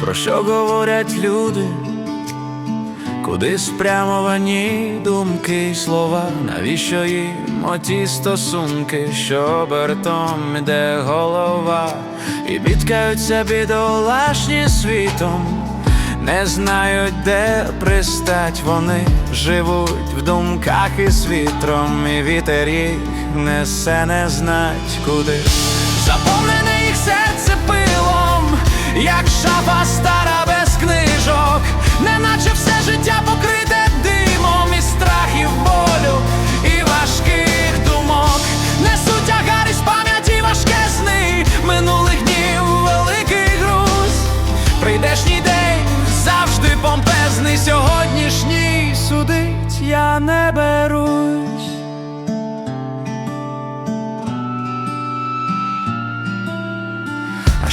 Про що говорять люди? Куди спрямовані думки й слова, навіщо їм оті стосунки, що обертом іде голова, і бідкаються бідолашні світом, не знають, де пристать вони. Живуть в думках із вітром, і вітер їх несе не знать куди. Пилом, як шафа стара без книжок, неначе все життя покрите димом і страхів болю і важких думок. Несуть із пам'яті важке сни минулих днів великий груз. Прийдешній день завжди помпезний, сьогоднішній судить я не берусь.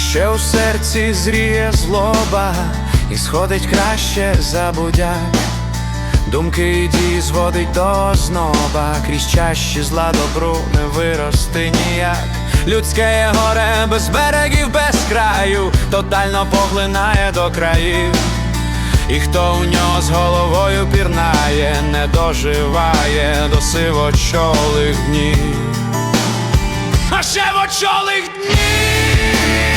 Ще у серці зріє злоба, і сходить краще забудяк. Думки і дії зводить до зноба, крізь чащі зла добру не вирости ніяк. Людське горе без берегів, без краю, тотально поглинає до країв. І хто у нього з головою пірнає, не доживає до сивочолих днів. А ще в очолих Про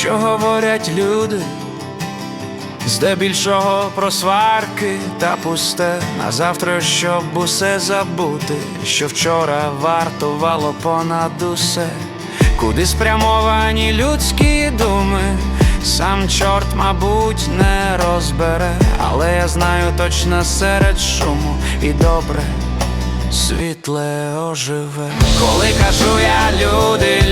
що говорять люди? Здебільшого про сварки та пусте на завтра, щоб усе забути, що вчора вартувало понад усе, куди спрямовані людські думи, сам чорт, мабуть, не розбере, але я знаю точно серед шуму і добре. Світле оживе, коли кажу я люди,